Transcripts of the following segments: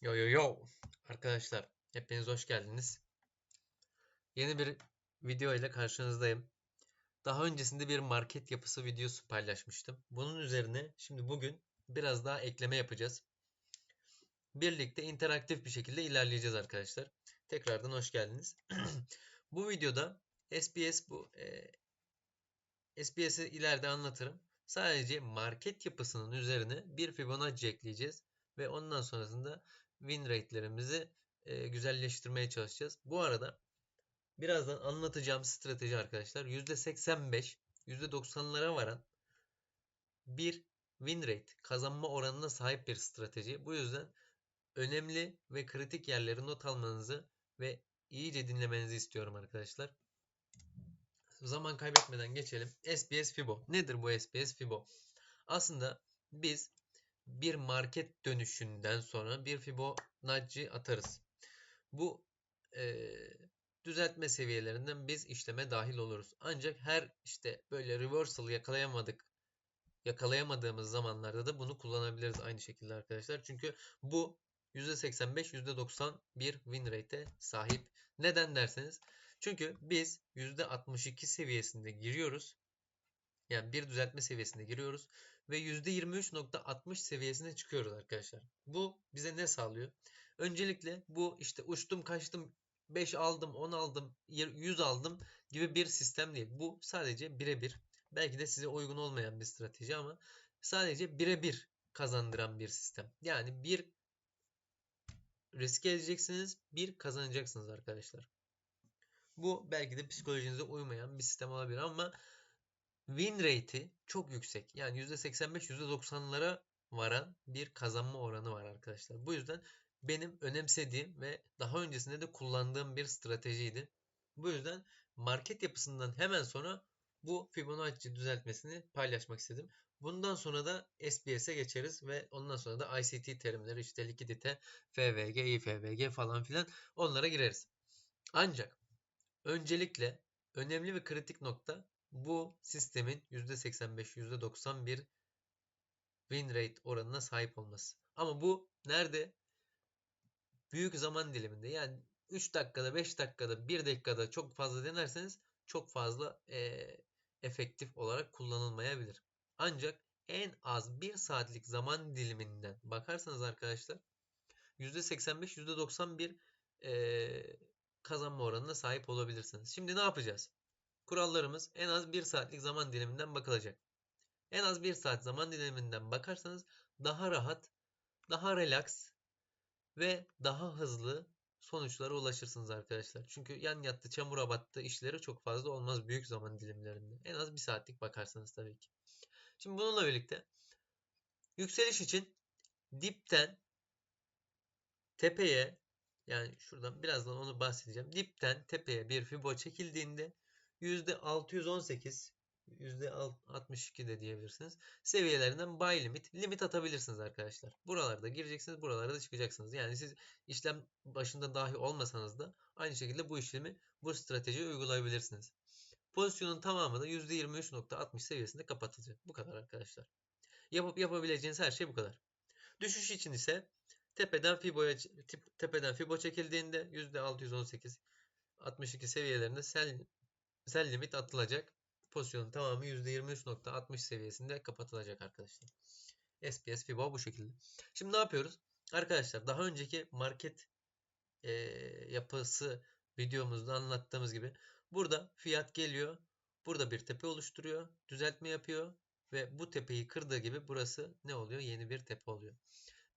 Yo yo yo arkadaşlar hepiniz hoş geldiniz. Yeni bir video ile karşınızdayım. Daha öncesinde bir market yapısı videosu paylaşmıştım. Bunun üzerine şimdi bugün biraz daha ekleme yapacağız. Birlikte interaktif bir şekilde ilerleyeceğiz arkadaşlar. Tekrardan hoş geldiniz. bu videoda SPS bu e, SPS'i ileride anlatırım. Sadece market yapısının üzerine bir Fibonacci ekleyeceğiz ve ondan sonrasında win rate'lerimizi e, güzelleştirmeye çalışacağız. Bu arada birazdan anlatacağım strateji arkadaşlar %85, %90'lara varan bir win rate kazanma oranına sahip bir strateji. Bu yüzden önemli ve kritik yerleri not almanızı ve iyice dinlemenizi istiyorum arkadaşlar. Zaman kaybetmeden geçelim. SPS Fibo. Nedir bu SPS Fibo? Aslında biz bir market dönüşünden sonra bir Fibonacci atarız. Bu e, düzeltme seviyelerinden biz işleme dahil oluruz. Ancak her işte böyle reversal yakalayamadık yakalayamadığımız zamanlarda da bunu kullanabiliriz aynı şekilde arkadaşlar. Çünkü bu %85 %90 bir win rate'e sahip. Neden derseniz çünkü biz %62 seviyesinde giriyoruz. Yani bir düzeltme seviyesinde giriyoruz ve %23.60 seviyesine çıkıyoruz arkadaşlar. Bu bize ne sağlıyor? Öncelikle bu işte uçtum kaçtım 5 aldım 10 aldım 100 aldım gibi bir sistem değil. Bu sadece birebir belki de size uygun olmayan bir strateji ama sadece birebir kazandıran bir sistem. Yani bir risk edeceksiniz bir kazanacaksınız arkadaşlar. Bu belki de psikolojinize uymayan bir sistem olabilir ama win rate'i çok yüksek. Yani %85 %90'lara varan bir kazanma oranı var arkadaşlar. Bu yüzden benim önemsediğim ve daha öncesinde de kullandığım bir stratejiydi. Bu yüzden market yapısından hemen sonra bu Fibonacci düzeltmesini paylaşmak istedim. Bundan sonra da SPS'e geçeriz ve ondan sonra da ICT terimleri işte likidite, FVG, IFVG falan filan onlara gireriz. Ancak öncelikle önemli ve kritik nokta bu sistemin %85, %90 bir win rate oranına sahip olması. Ama bu nerede? Büyük zaman diliminde yani 3 dakikada, 5 dakikada, 1 dakikada çok fazla denerseniz çok fazla e, efektif olarak kullanılmayabilir. Ancak en az 1 saatlik zaman diliminden bakarsanız arkadaşlar %85, %90 bir e, kazanma oranına sahip olabilirsiniz. Şimdi ne yapacağız? Kurallarımız en az 1 saatlik zaman diliminden bakılacak. En az 1 saat zaman diliminden bakarsanız daha rahat, daha relax ve daha hızlı sonuçlara ulaşırsınız arkadaşlar. Çünkü yan yattı, çamura battı işleri çok fazla olmaz büyük zaman dilimlerinde. En az 1 saatlik bakarsanız tabii ki. Şimdi bununla birlikte yükseliş için dipten tepeye yani şuradan birazdan onu bahsedeceğim. Dipten tepeye bir fibo çekildiğinde %618 %62 de diyebilirsiniz. Seviyelerinden buy limit, limit atabilirsiniz arkadaşlar. Buralarda gireceksiniz, buralarda da çıkacaksınız. Yani siz işlem başında dahi olmasanız da aynı şekilde bu işlemi, bu stratejiyi uygulayabilirsiniz. Pozisyonun tamamı da %23.60 seviyesinde kapatılacak. Bu kadar arkadaşlar. Yapıp yapabileceğiniz her şey bu kadar. Düşüş için ise tepeden Fibo'ya tepeden Fibo çekildiğinde %618 62 seviyelerinde sell sell limit atılacak. Pozisyonun tamamı %23.60 seviyesinde kapatılacak arkadaşlar. SPS Fibo bu şekilde. Şimdi ne yapıyoruz? Arkadaşlar daha önceki market e, yapısı videomuzda anlattığımız gibi burada fiyat geliyor. Burada bir tepe oluşturuyor. Düzeltme yapıyor. Ve bu tepeyi kırdığı gibi burası ne oluyor? Yeni bir tepe oluyor.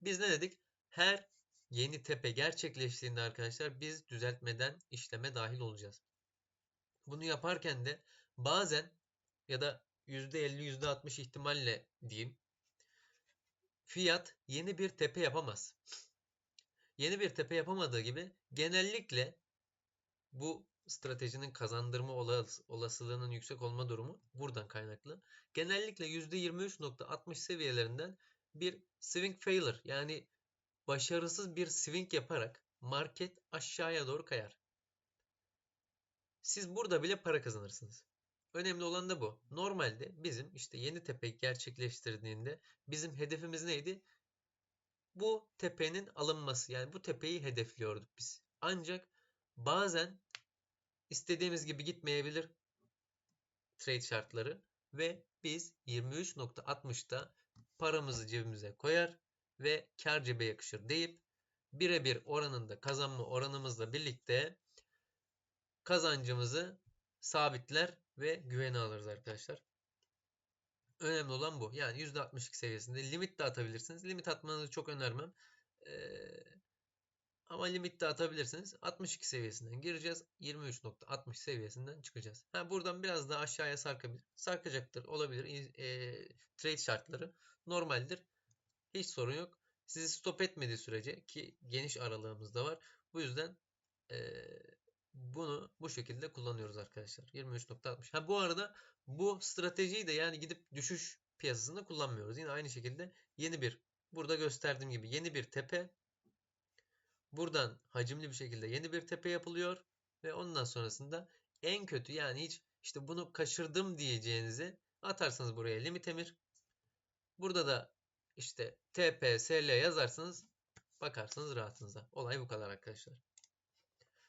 Biz ne dedik? Her yeni tepe gerçekleştiğinde arkadaşlar biz düzeltmeden işleme dahil olacağız. Bunu yaparken de bazen ya da %50 %60 ihtimalle diyeyim fiyat yeni bir tepe yapamaz. Yeni bir tepe yapamadığı gibi genellikle bu stratejinin kazandırma olasılığının yüksek olma durumu buradan kaynaklı. Genellikle %23.60 seviyelerinden bir swing failure yani başarısız bir swing yaparak market aşağıya doğru kayar. Siz burada bile para kazanırsınız. Önemli olan da bu. Normalde bizim işte yeni tepe gerçekleştirdiğinde bizim hedefimiz neydi? bu tepenin alınması yani bu tepeyi hedefliyorduk biz. Ancak bazen istediğimiz gibi gitmeyebilir trade şartları ve biz 23.60'da paramızı cebimize koyar ve kar cebe yakışır deyip birebir oranında kazanma oranımızla birlikte kazancımızı sabitler ve güvene alırız arkadaşlar. Önemli olan bu. Yani %62 seviyesinde limit de atabilirsiniz. Limit atmanızı çok önermem. Ee, ama limit de atabilirsiniz. 62 seviyesinden gireceğiz. 23.60 seviyesinden çıkacağız. Ha, buradan biraz daha aşağıya sarkabilir. Sarkacaktır. Olabilir. E, trade şartları normaldir. Hiç sorun yok. Sizi stop etmediği sürece ki geniş aralığımız da var. Bu yüzden e, bunu bu şekilde kullanıyoruz arkadaşlar. 23.60. Ha bu arada bu stratejiyi de yani gidip düşüş piyasasında kullanmıyoruz. Yine aynı şekilde yeni bir burada gösterdiğim gibi yeni bir tepe buradan hacimli bir şekilde yeni bir tepe yapılıyor ve ondan sonrasında en kötü yani hiç işte bunu kaçırdım diyeceğinizi atarsanız buraya limit emir. Burada da işte TP, SL yazarsanız bakarsınız rahatınıza. Olay bu kadar arkadaşlar.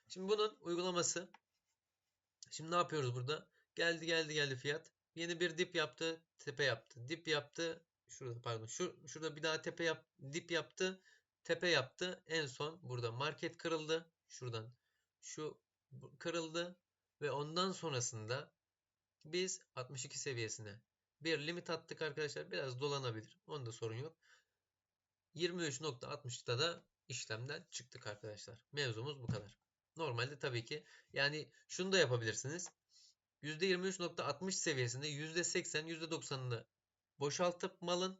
Şimdi bunun uygulaması. Şimdi ne yapıyoruz burada? Geldi geldi geldi fiyat. Yeni bir dip yaptı, tepe yaptı. Dip yaptı. Şurada pardon. Şu, şurada bir daha tepe yap, dip yaptı. Tepe yaptı. En son burada market kırıldı. Şuradan şu kırıldı ve ondan sonrasında biz 62 seviyesine bir limit attık arkadaşlar. Biraz dolanabilir. Onda sorun yok. 23.60'da da işlemden çıktık arkadaşlar. Mevzumuz bu kadar. Normalde tabii ki yani şunu da yapabilirsiniz. %23.60 seviyesinde %80 %90'ını boşaltıp malın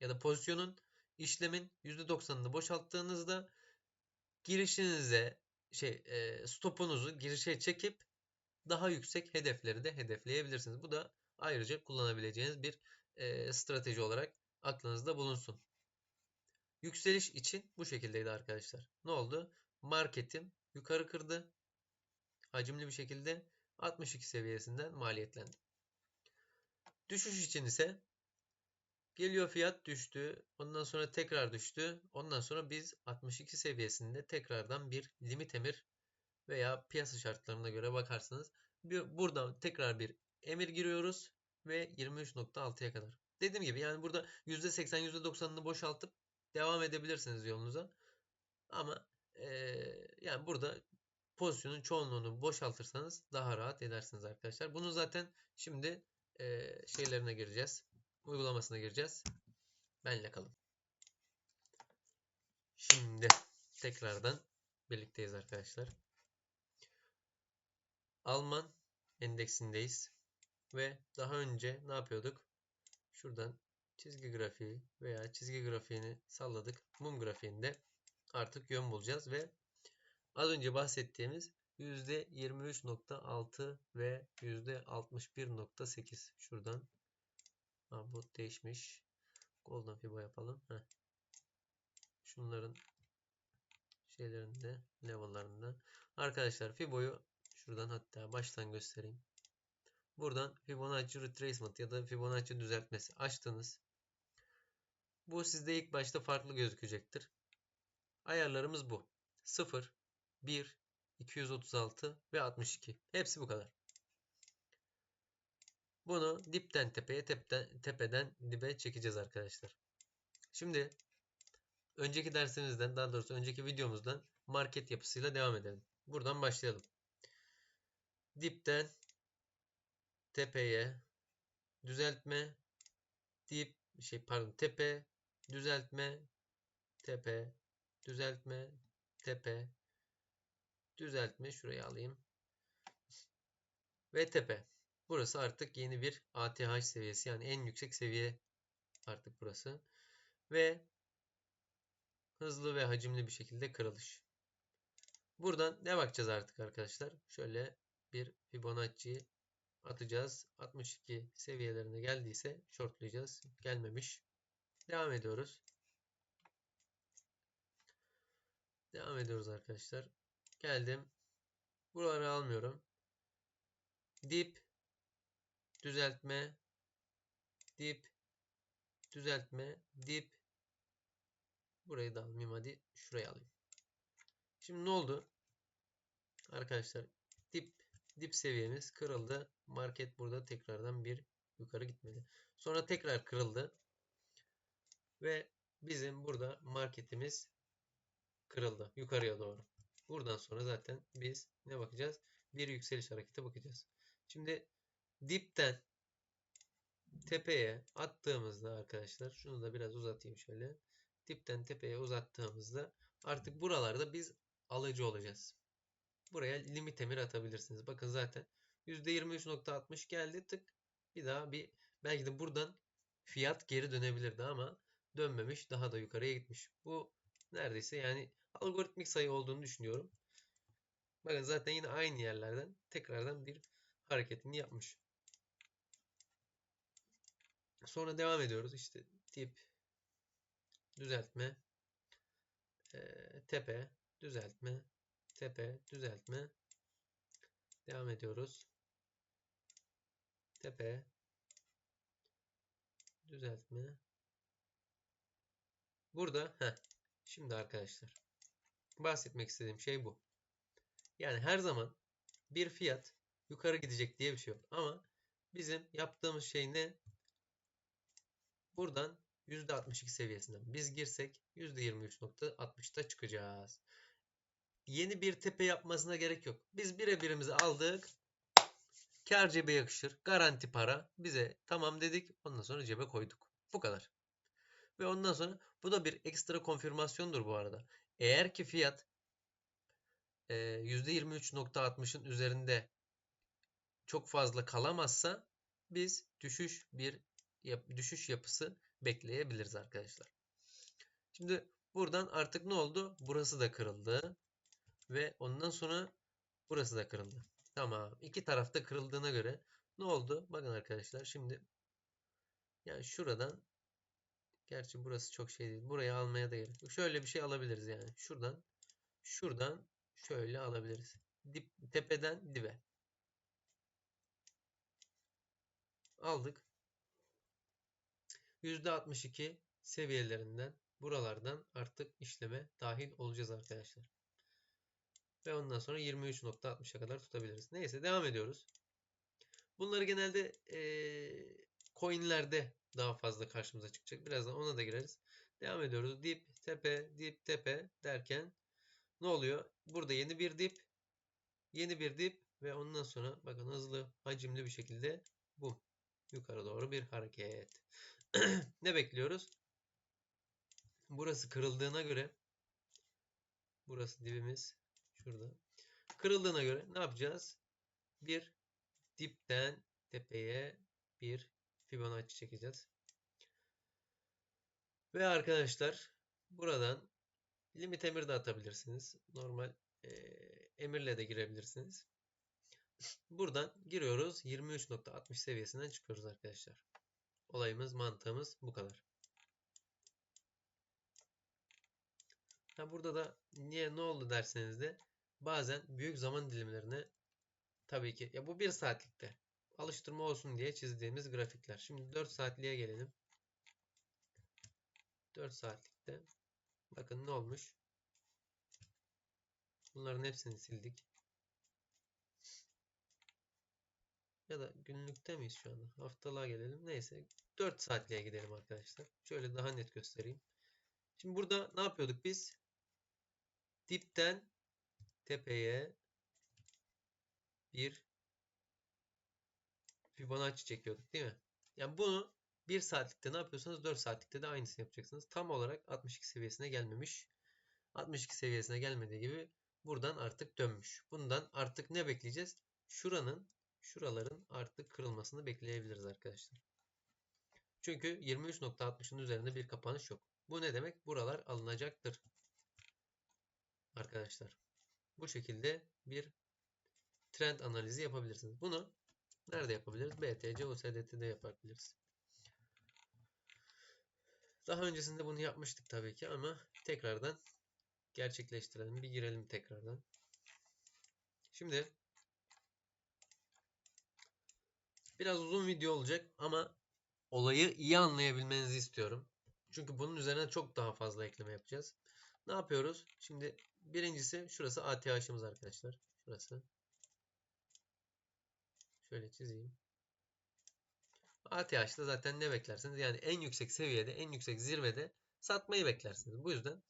ya da pozisyonun işlemin %90'ını boşalttığınızda girişinize şey e, stopunuzu girişe çekip daha yüksek hedefleri de hedefleyebilirsiniz. Bu da ayrıca kullanabileceğiniz bir e, strateji olarak aklınızda bulunsun. Yükseliş için bu şekildeydi arkadaşlar. Ne oldu? Marketim yukarı kırdı. Hacimli bir şekilde 62 seviyesinden maliyetlendi. Düşüş için ise geliyor fiyat düştü. Ondan sonra tekrar düştü. Ondan sonra biz 62 seviyesinde tekrardan bir limit emir veya piyasa şartlarına göre bakarsanız buradan tekrar bir emir giriyoruz ve 23.6'ya kadar. Dediğim gibi yani burada %80 %90'ını boşaltıp devam edebilirsiniz yolunuza. Ama yani burada pozisyonun çoğunluğunu boşaltırsanız daha rahat edersiniz arkadaşlar. Bunu zaten şimdi e, şeylerine gireceğiz. Uygulamasına gireceğiz. Benle kalın. Şimdi tekrardan birlikteyiz arkadaşlar. Alman endeksindeyiz. Ve daha önce ne yapıyorduk? Şuradan çizgi grafiği veya çizgi grafiğini salladık. Mum grafiğinde artık yön bulacağız ve az önce bahsettiğimiz %23.6 ve %61.8 şuradan ha, bu değişmiş. Golden fibo yapalım. Heh. şunların şeylerinde level'larında. Arkadaşlar fiboyu şuradan hatta baştan göstereyim. Buradan Fibonacci retracement ya da Fibonacci düzeltmesi açtınız. Bu sizde ilk başta farklı gözükecektir Ayarlarımız bu. 0, 1, 236 ve 62. Hepsi bu kadar. Bunu dipten tepeye, tepeden, tepeden dibe çekeceğiz arkadaşlar. Şimdi önceki dersimizden, daha doğrusu önceki videomuzdan market yapısıyla devam edelim. Buradan başlayalım. Dipten tepeye düzeltme, dip şey pardon tepe, düzeltme, tepe, düzeltme, tepe, düzeltme şurayı alayım. Ve tepe. Burası artık yeni bir ATH seviyesi yani en yüksek seviye artık burası. Ve hızlı ve hacimli bir şekilde kırılış. Buradan ne bakacağız artık arkadaşlar? Şöyle bir Fibonacci atacağız. 62 seviyelerine geldiyse shortlayacağız. Gelmemiş. Devam ediyoruz. Devam ediyoruz arkadaşlar. Geldim. Buraları almıyorum. Dip düzeltme dip düzeltme dip Burayı da almayayım hadi. Şurayı alayım. Şimdi ne oldu? Arkadaşlar dip dip seviyemiz kırıldı. Market burada tekrardan bir yukarı gitmedi. Sonra tekrar kırıldı. Ve bizim burada marketimiz kırıldı yukarıya doğru. Buradan sonra zaten biz ne bakacağız? Bir yükseliş hareketi bakacağız. Şimdi dipten tepeye attığımızda arkadaşlar şunu da biraz uzatayım şöyle. Dipten tepeye uzattığımızda artık buralarda biz alıcı olacağız. Buraya limit emir atabilirsiniz. Bakın zaten %23.60 geldi tık. Bir daha bir belki de buradan fiyat geri dönebilirdi ama dönmemiş. Daha da yukarıya gitmiş. Bu neredeyse yani algoritmik sayı olduğunu düşünüyorum. Bakın zaten yine aynı yerlerden tekrardan bir hareketini yapmış. Sonra devam ediyoruz. İşte tip düzeltme e, tepe düzeltme tepe düzeltme devam ediyoruz. Tepe düzeltme burada heh, şimdi arkadaşlar bahsetmek istediğim şey bu. Yani her zaman bir fiyat yukarı gidecek diye bir şey yok. Ama bizim yaptığımız şey ne? Buradan %62 seviyesinden biz girsek %23.60'ta çıkacağız. Yeni bir tepe yapmasına gerek yok. Biz birebirimizi aldık. Kar cebe yakışır. Garanti para. Bize tamam dedik. Ondan sonra cebe koyduk. Bu kadar. Ve ondan sonra bu da bir ekstra konfirmasyondur bu arada. Eğer ki fiyat %23.60'ın üzerinde çok fazla kalamazsa biz düşüş bir düşüş yapısı bekleyebiliriz arkadaşlar. Şimdi buradan artık ne oldu? Burası da kırıldı. Ve ondan sonra burası da kırıldı. Tamam. İki tarafta kırıldığına göre ne oldu? Bakın arkadaşlar şimdi yani şuradan gerçi burası çok şey değil. Burayı almaya da gerek yok. Şöyle bir şey alabiliriz yani. Şuradan şuradan şöyle alabiliriz. Dip, tepeden dibe. Aldık. %62 seviyelerinden buralardan artık işleme dahil olacağız arkadaşlar. Ve ondan sonra 23.60'a kadar tutabiliriz. Neyse devam ediyoruz. Bunları genelde ee, coinlerde daha fazla karşımıza çıkacak. Birazdan ona da gireriz. Devam ediyoruz. Dip, tepe, dip, tepe derken ne oluyor? Burada yeni bir dip, yeni bir dip ve ondan sonra bakın hızlı, hacimli bir şekilde bu yukarı doğru bir hareket. ne bekliyoruz? Burası kırıldığına göre burası dibimiz şurada. Kırıldığına göre ne yapacağız? Bir dipten tepeye bir Fibonacci çekeceğiz. Ve arkadaşlar buradan limit emir de atabilirsiniz. Normal e, emirle de girebilirsiniz. Buradan giriyoruz. 23.60 seviyesinden çıkıyoruz arkadaşlar. Olayımız, mantığımız bu kadar. Ha burada da niye ne oldu derseniz de bazen büyük zaman dilimlerine tabii ki ya bu bir saatlikte alıştırma olsun diye çizdiğimiz grafikler. Şimdi 4 saatliğe gelelim. 4 saatlikte bakın ne olmuş. Bunların hepsini sildik. Ya da günlükte miyiz şu anda? Haftalığa gelelim. Neyse 4 saatliğe gidelim arkadaşlar. Şöyle daha net göstereyim. Şimdi burada ne yapıyorduk biz? Dipten tepeye bir Fibonacci çekiyorduk değil mi? Yani bunu 1 saatlikte ne yapıyorsanız 4 saatlikte de aynısını yapacaksınız. Tam olarak 62 seviyesine gelmemiş. 62 seviyesine gelmediği gibi buradan artık dönmüş. Bundan artık ne bekleyeceğiz? Şuranın, şuraların artık kırılmasını bekleyebiliriz arkadaşlar. Çünkü 23.60'ın üzerinde bir kapanış yok. Bu ne demek? Buralar alınacaktır. Arkadaşlar. Bu şekilde bir trend analizi yapabilirsiniz. Bunu nerede yapabiliriz? BTC, USDT'de yapabiliriz. Daha öncesinde bunu yapmıştık tabii ki ama tekrardan gerçekleştirelim. Bir girelim tekrardan. Şimdi biraz uzun video olacak ama olayı iyi anlayabilmenizi istiyorum. Çünkü bunun üzerine çok daha fazla ekleme yapacağız. Ne yapıyoruz? Şimdi birincisi şurası ATH'ımız arkadaşlar. Şurası. Şöyle çizeyim. ATH'da zaten ne beklersiniz? Yani en yüksek seviyede, en yüksek zirvede satmayı beklersiniz. Bu yüzden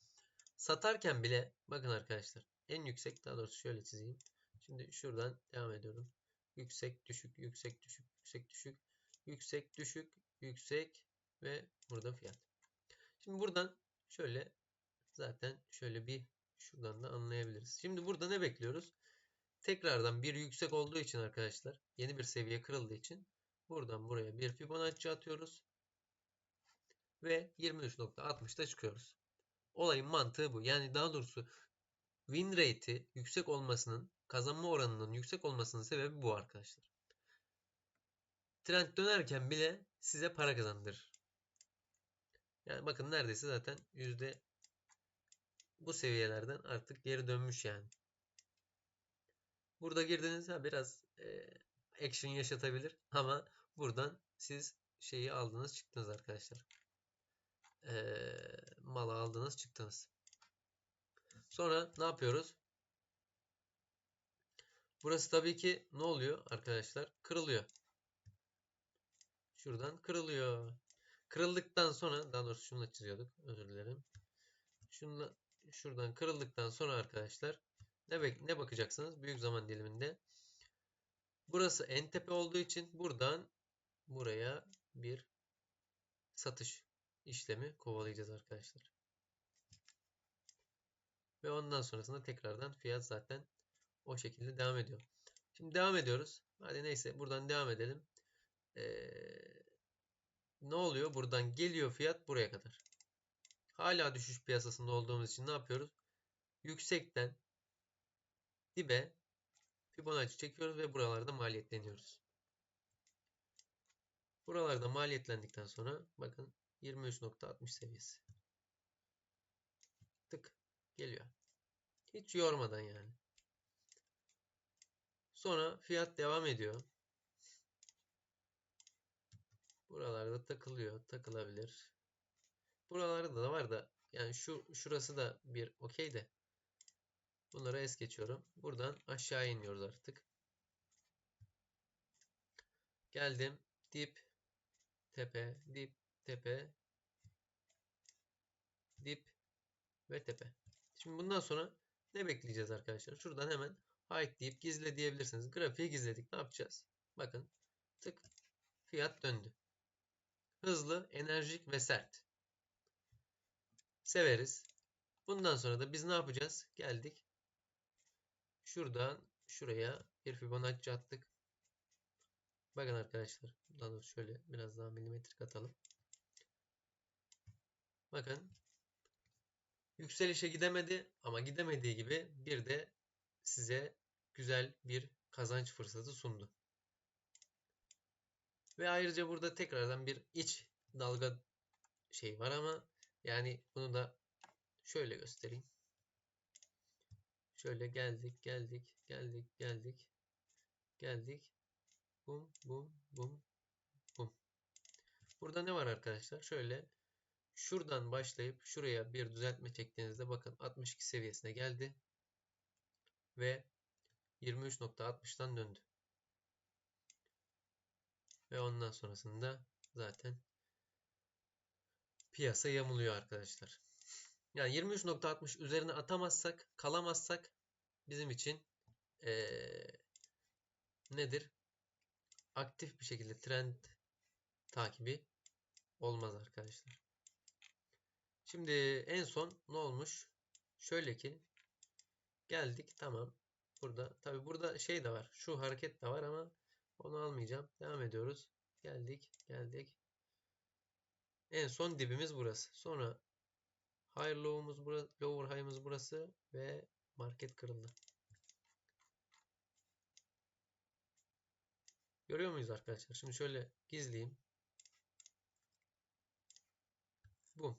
satarken bile bakın arkadaşlar en yüksek daha doğrusu şöyle çizeyim. Şimdi şuradan devam ediyorum. Yüksek, düşük, yüksek, düşük, yüksek, düşük, yüksek, düşük, yüksek ve burada fiyat. Şimdi buradan şöyle zaten şöyle bir şuradan da anlayabiliriz. Şimdi burada ne bekliyoruz? Tekrardan bir yüksek olduğu için arkadaşlar yeni bir seviye kırıldığı için buradan buraya bir Fibonacci atıyoruz. Ve 23.60'da çıkıyoruz. Olayın mantığı bu. Yani daha doğrusu win rate'i yüksek olmasının kazanma oranının yüksek olmasının sebebi bu arkadaşlar. Trend dönerken bile size para kazandırır. Yani bakın neredeyse zaten yüzde bu seviyelerden artık geri dönmüş yani. Burada girdiniz ha biraz e, action yaşatabilir ama buradan siz şeyi aldınız çıktınız arkadaşlar. E, malı aldınız çıktınız. Sonra ne yapıyoruz? Burası tabii ki ne oluyor arkadaşlar? Kırılıyor. Şuradan kırılıyor. Kırıldıktan sonra daha doğrusu şunu çiziyorduk. Özür dilerim. Şunla, şuradan kırıldıktan sonra arkadaşlar ne, ne bakacaksınız? Büyük zaman diliminde. Burası en tepe olduğu için buradan buraya bir satış işlemi kovalayacağız arkadaşlar. Ve ondan sonrasında tekrardan fiyat zaten o şekilde devam ediyor. Şimdi devam ediyoruz. Hadi neyse buradan devam edelim. Ee, ne oluyor? Buradan geliyor fiyat buraya kadar. Hala düşüş piyasasında olduğumuz için ne yapıyoruz? Yüksekten dibe Fibonacci çekiyoruz ve buralarda maliyetleniyoruz. Buralarda maliyetlendikten sonra bakın 23.60 seviyesi. Tık geliyor. Hiç yormadan yani. Sonra fiyat devam ediyor. Buralarda takılıyor. Takılabilir. Buralarda da var da yani şu şurası da bir okey de. Bunları es geçiyorum. Buradan aşağı iniyoruz artık. Geldim. Dip, tepe, dip, tepe, dip ve tepe. Şimdi bundan sonra ne bekleyeceğiz arkadaşlar? Şuradan hemen hide deyip gizle diyebilirsiniz. Grafiği gizledik. Ne yapacağız? Bakın. Tık. Fiyat döndü. Hızlı, enerjik ve sert. Severiz. Bundan sonra da biz ne yapacağız? Geldik. Şuradan şuraya bir Fibonacci attık. Bakın arkadaşlar. Buradan şöyle biraz daha milimetrik atalım. Bakın. Yükselişe gidemedi ama gidemediği gibi bir de size güzel bir kazanç fırsatı sundu. Ve ayrıca burada tekrardan bir iç dalga şey var ama yani bunu da şöyle göstereyim. Şöyle geldik, geldik, geldik, geldik, geldik. Bum, bum, bum, bum. Burada ne var arkadaşlar? Şöyle şuradan başlayıp şuraya bir düzeltme çektiğinizde bakın 62 seviyesine geldi. Ve 23.60'dan döndü. Ve ondan sonrasında zaten piyasa yamuluyor arkadaşlar. Yani 23.60 üzerine atamazsak, kalamazsak bizim için ee, nedir? Aktif bir şekilde trend takibi olmaz arkadaşlar. Şimdi en son ne olmuş? Şöyle ki geldik tamam. Burada tabi burada şey de var. Şu hareket de var ama onu almayacağım. Devam ediyoruz. Geldik, geldik. En son dibimiz burası. Sonra higher low'umuz burası, lower high'ımız burası ve market kırıldı. Görüyor muyuz arkadaşlar? Şimdi şöyle gizleyeyim. Bu.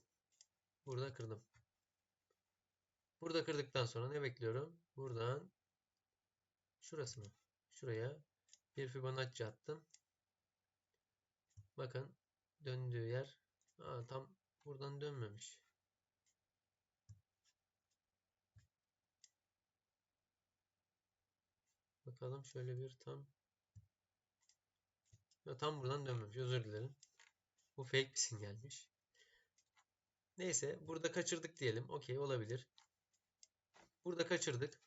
Burada kırdım. Burada kırdıktan sonra ne bekliyorum? Buradan şurası mı? Şuraya bir Fibonacci attım. Bakın döndüğü yer Aa, tam Buradan dönmemiş. Bakalım şöyle bir tam ya tam buradan dönmemiş. Özür dilerim. Bu fake bir sinyalmiş. Neyse burada kaçırdık diyelim. Okey olabilir. Burada kaçırdık.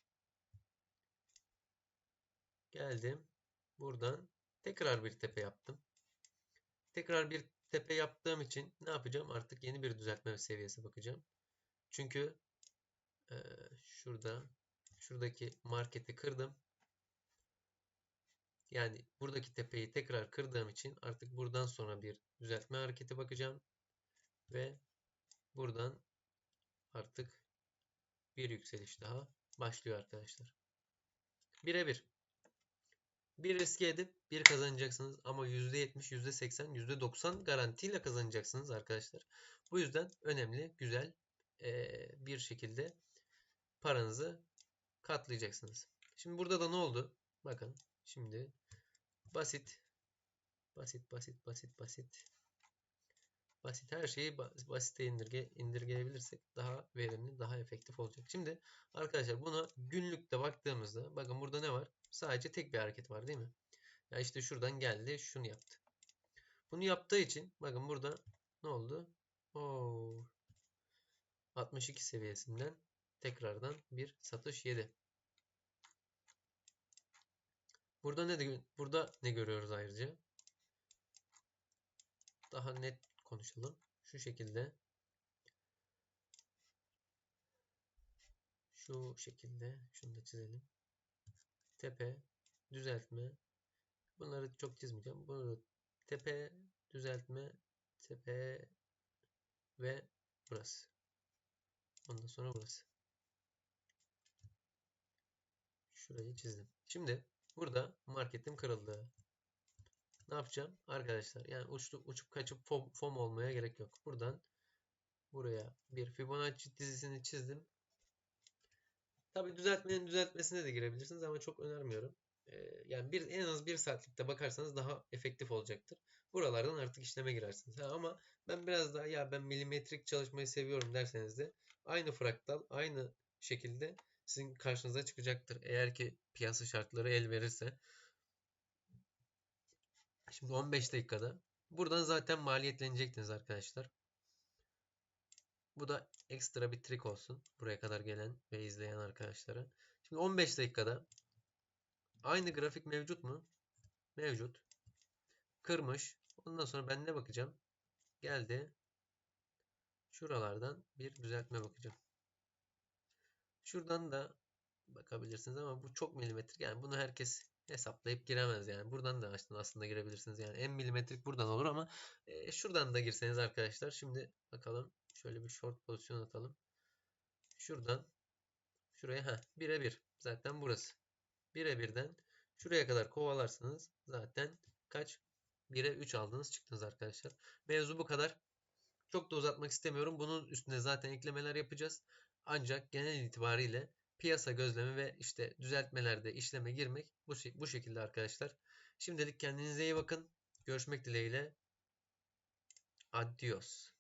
Geldim. Buradan tekrar bir tepe yaptım. Tekrar bir tepe yaptığım için ne yapacağım? Artık yeni bir düzeltme seviyesi bakacağım. Çünkü e, şurada şuradaki marketi kırdım. Yani buradaki tepeyi tekrar kırdığım için artık buradan sonra bir düzeltme hareketi bakacağım. Ve buradan artık bir yükseliş daha başlıyor arkadaşlar. Birebir. Bir riske edip bir kazanacaksınız ama %70, %80, %90 garantiyle kazanacaksınız arkadaşlar. Bu yüzden önemli, güzel bir şekilde paranızı katlayacaksınız. Şimdi burada da ne oldu? Bakın şimdi basit basit basit basit basit basit her şeyi basite indirge, indirgeyebilirsek daha verimli, daha efektif olacak. Şimdi arkadaşlar buna günlükte baktığımızda bakın burada ne var? Sadece tek bir hareket var değil mi? Ya işte şuradan geldi, şunu yaptı. Bunu yaptığı için bakın burada ne oldu? Oo. 62 seviyesinden tekrardan bir satış yedi. Burada ne burada ne görüyoruz ayrıca? Daha net konuşalım. Şu şekilde şu şekilde şunu da çizelim. Tepe, düzeltme. Bunları çok çizmeyeceğim. Bunu tepe, düzeltme, tepe ve burası. Ondan sonra burası. Şurayı çizdim. Şimdi burada marketim kırıldı. Ne yapacağım? Arkadaşlar yani uçtu, uçup kaçıp fom, fom olmaya gerek yok. Buradan buraya bir Fibonacci dizisini çizdim. Tabi düzeltmenin düzeltmesine de girebilirsiniz ama çok önermiyorum. Ee, yani bir en az bir saatlikte bakarsanız daha efektif olacaktır. Buralardan artık işleme girersiniz. Ha, ama ben biraz daha ya ben milimetrik çalışmayı seviyorum derseniz de aynı fraktal aynı şekilde sizin karşınıza çıkacaktır. Eğer ki piyasa şartları el verirse. Şimdi 15 dakikada. Buradan zaten maliyetlenecektiniz arkadaşlar. Bu da ekstra bir trik olsun. Buraya kadar gelen ve izleyen arkadaşlara. Şimdi 15 dakikada aynı grafik mevcut mu? Mevcut. Kırmış. Ondan sonra ben ne bakacağım? Geldi. Şuralardan bir düzeltme bakacağım. Şuradan da bakabilirsiniz ama bu çok milimetrik. Yani bunu herkes hesaplayıp giremez yani. Buradan da aslında girebilirsiniz. Yani en milimetrik buradan olur ama e, şuradan da girseniz arkadaşlar. Şimdi bakalım. Şöyle bir short pozisyon atalım. Şuradan şuraya ha birebir. Zaten burası. Birebirden şuraya kadar kovalarsanız zaten kaç? 1'e 3 aldınız çıktınız arkadaşlar. Mevzu bu kadar. Çok da uzatmak istemiyorum. Bunun üstüne zaten eklemeler yapacağız. Ancak genel itibariyle piyasa gözlemi ve işte düzeltmelerde işleme girmek bu, bu şekilde arkadaşlar. Şimdilik kendinize iyi bakın. Görüşmek dileğiyle. Adios.